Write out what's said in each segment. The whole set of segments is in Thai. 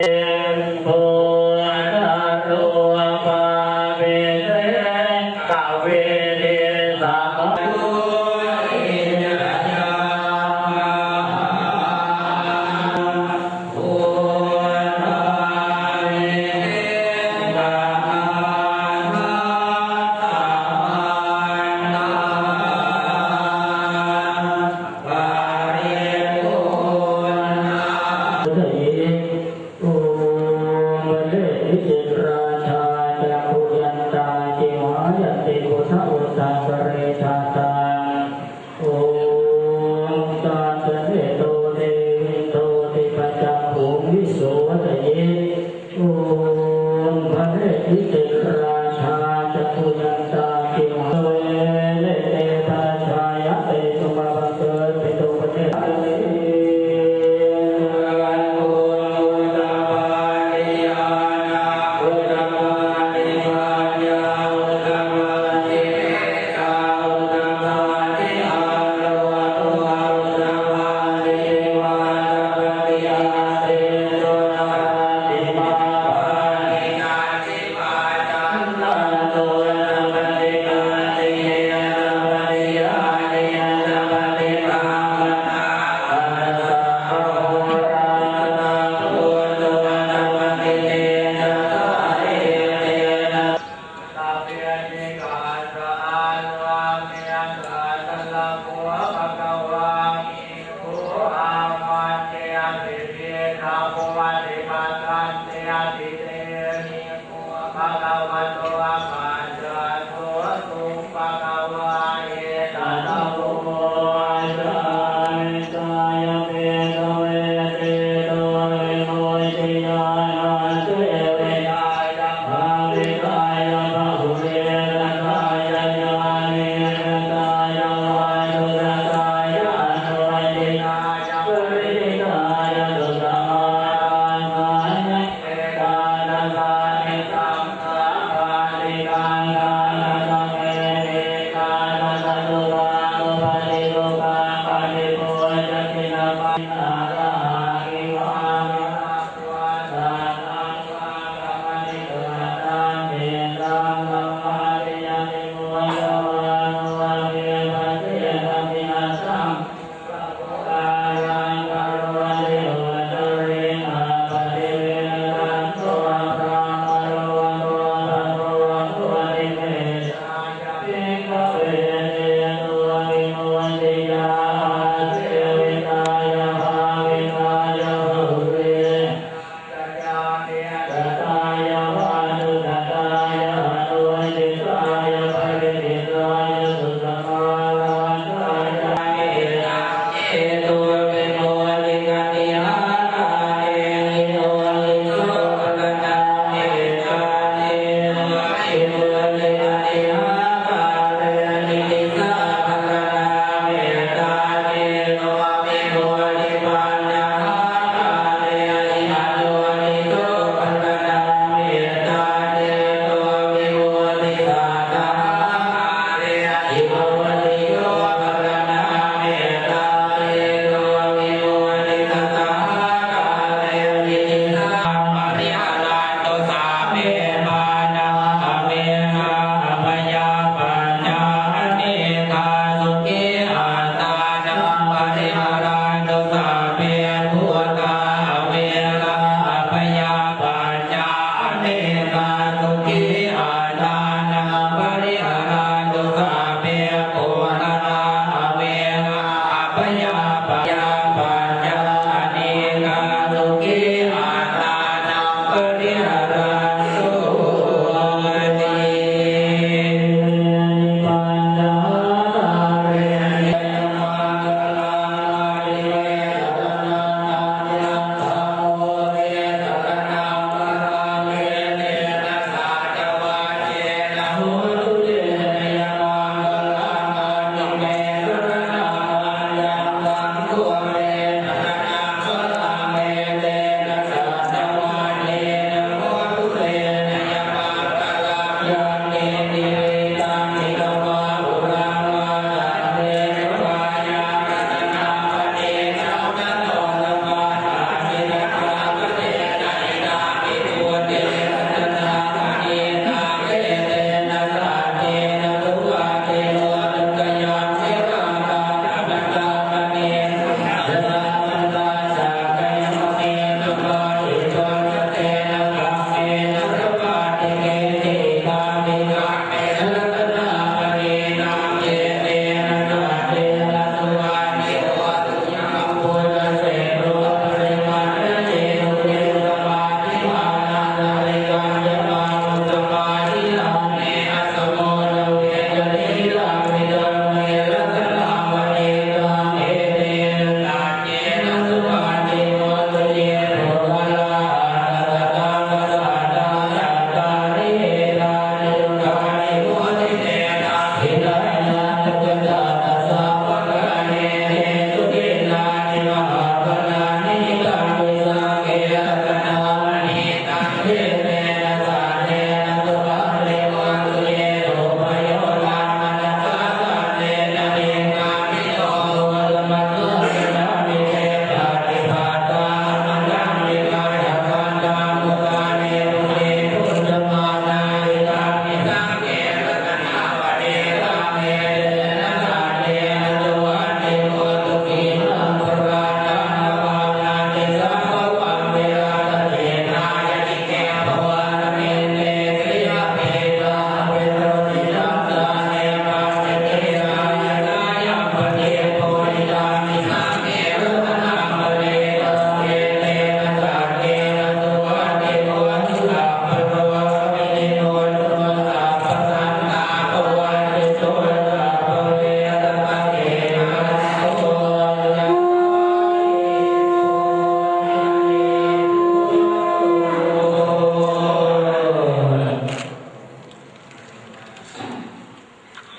เภาลาวันโต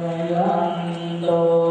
Santo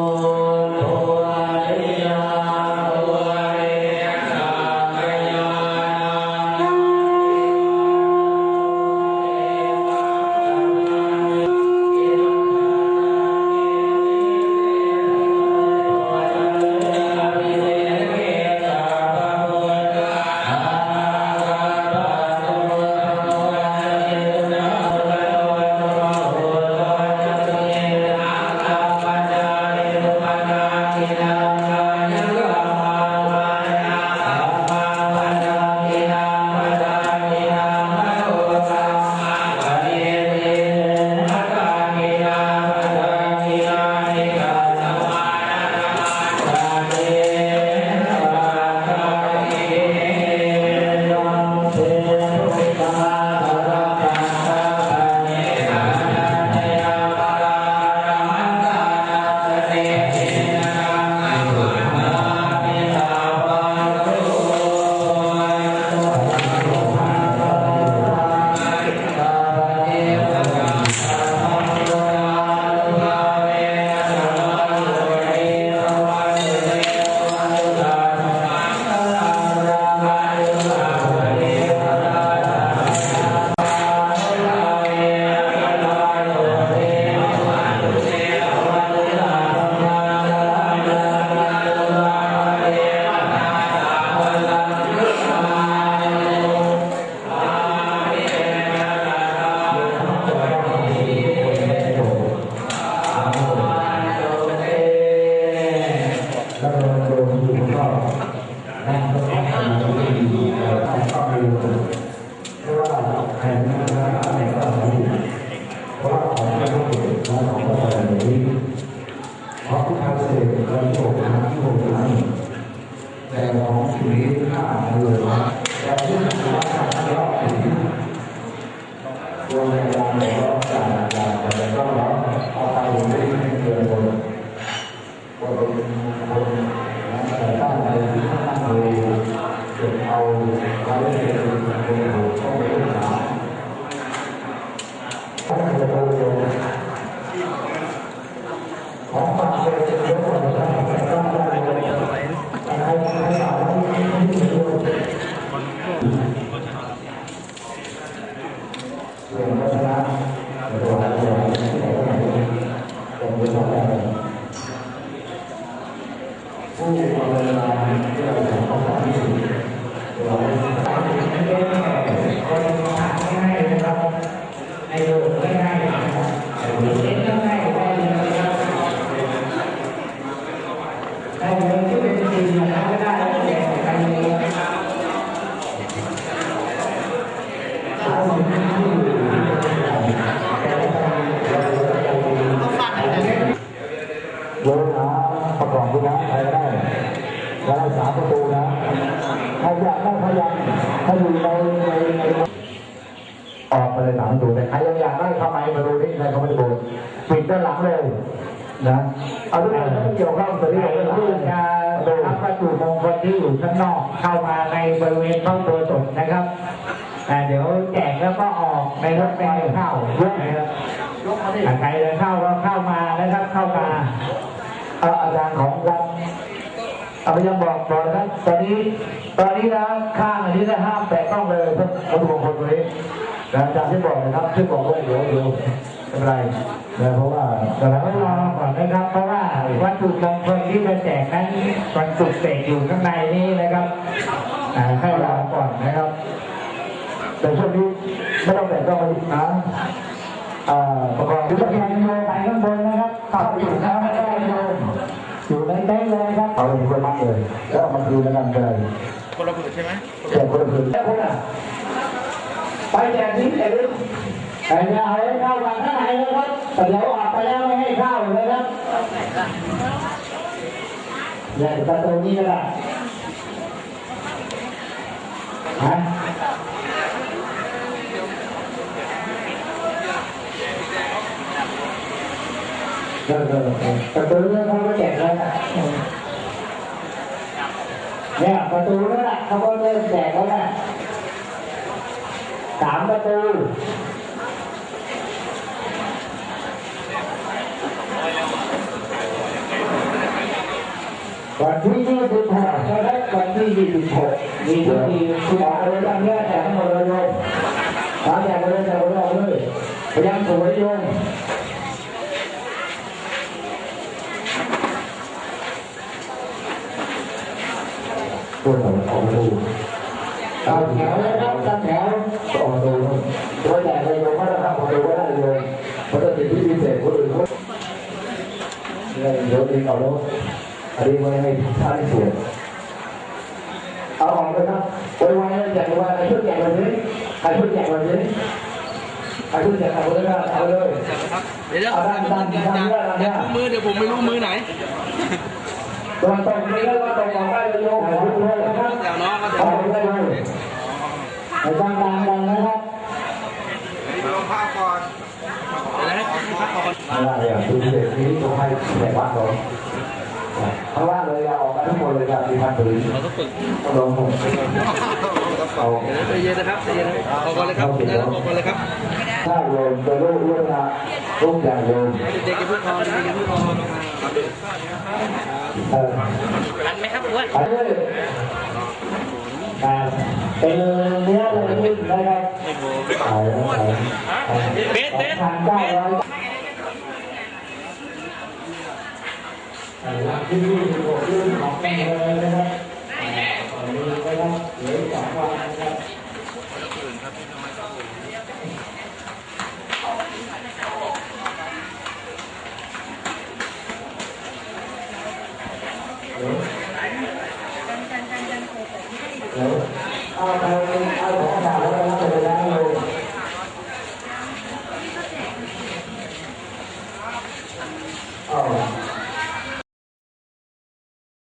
ตัวในการทะเลาะกันการแต่ก็ร้องเอาไปไม่ได้เกินคน คนคนนั้นแต่บ้านใดที่ท่านนั่งดูเก็บเอาไว้เป็นคนหูต้องไปศึกษาท่านจะดูของฝากเป็นเยอะกว่าท่านแต่ต้องได้เลยอะไรอะไรอะไรที่ดูเรื่องวัฒนธรรมตัวเราเองที่ไหนก็ไหนเป็นเรื่องอะไร ผู้ภาวนาที่เราทำความดีเราไม่ได้คนทำง่ายนะครับในโลกง่ายๆนะครับเล่นง่ายๆได้เลยนะครับได้เลยที่เป็นจริงนะครับไม่ได้แล้วแต่ใครเลยเอาสิ่งที่อยู่ที่เป็นแต่ละคนเราจะมีโยนหาประกอบด้วยนะใครก็ได้แล้วสามประตูนะใครอยากได้พยัญถ้าอยู่ในในในออกไปเลยหลังประตูแต่ใครยังอยากได้เข้ามาประตูนี้ใครเข้ามาประตูปิดด้านหลังเลยนะ เอาทุกอย่างที่เกี่ยวข้องกับเรื่องที่จะประตูรับวัตถุมงคลที่อยู่ข้างนอกเข้ามาในบริเวณห้องตัวสดนะครับอ่เดี๋ยวแจกแล้วก็ออกในรถแมวเข้านะครับใครจะเข้าก็เข้ามานะครับเข้ามาเอาอาจารย์ของวัดเอาไปยังบอกก่อนนะตอนนี้ตอนนี้นะข้างอันนี้นะห้ามแตะต้องเลยพวกวัตถุมงคลตัวนี้อาจารย์ที่บอกนะครับที่บอกว่าเดี๋ยวเดี๋ยว ไม่เป็นไรนะเพราะว่าแต่ละต้องรอก่อนนะครับ เพราะว่าวัตถุมงคลที่จะแจกนั้นมันสุกเสกอยู่ข้างในนี้นะครับอ่าให้รอก่อนนะครับ แต่ช่วงนี้ไม่ต้องแตะต้องเลยนะอ่าประกอบหรือจะเป็นโยไปข้างบนนะครับเข้าไปอยู่ข้างไม่ได้โยมอยู่ในเต็นท์เลยครับเอาเลยไปมัดเลยแล้วเอามาคืนแล้วกันไปเลยคนละผืนใช่ไหมแจกคนละคืนแจกคนอะไปแจกนี้แจกนี้ แต่อย่าเอาให้เข้ามาข้างในนะครับแต่เดี๋ยวออกไปแล้วไม่ให้เข้านะครับอย่าประตูนี้ก็ได้ฮะเออเออเออประตูนี้เขาก็แจกแล้วนะเนี่ยประตูนั่นแหละเขาก็เริ่มแจกแล้วนะสามประตู วันที่ยี่สิบหกนะครับวันที่ยี่สิบหกมีทุกทีคุณบอกเลยตอนนี้แจกหมดเลยโยมมาแจกเลยแจกเลยเลยพยายามสวยโยมตัวของของดูต่อแถวนะครับต่อแถวของดูตัวแจกเลยโยมว่าราคาของดูก็ได้เลยเพราะถ้าติดที่พิเศษคนอื่นเขาเนี่ยเดี๋ยวนี้เอาแล้ วอันนี้ไม่ให้ท่านเสียเอาออกเลยครับไว้ไว้แจกไว้ใครช่วยแจกวันนี้ใครช่วยแจกวันนี้ใครช่วยแจกเอาเลยนะเอาเลยเดี๋ยวเดี๋ยวเอาด้านด้านด้านด้านด้านเดี๋ยวดูมือเดี๋ยวผมไม่รู้มือไหนตรงตรงนี้แล้วก็ตรงออกได้เลยโยมขอดูเลยนะครับเดี๋ยวน้องก็เดี๋ยวเอาไปได้เลยอไม่ต้องดังกันนะครับลงภาพก่อนเดี๋ยวนะให้พักก่อนไม่ได้เลยอะคือเด็กนี้ต้องให้แขกวัด เลยข้างล่างเลยอะออกมาทั้งหมดเลยครับมีพันปืนเราต้องฝึกต้องลงผมเอาเดี๋ยวใจเย็นนะครับใจเย็นนะครับออกก่อนเลยครับนะออกก่อนเลยครับถ้าโยมจะลูกเรื่องนะลูกอย่างโยมเด็กๆอย่าเพิ่งพอเด็กๆอย่าเพิ่งพอเออทันไหมครับอ้วนไปเลยแต่เป็นเนื้อเลยนิดนะครับไปแล้วไปเบสเบส ทางเก้าร้อยที่นี่เป็นเรื่องของ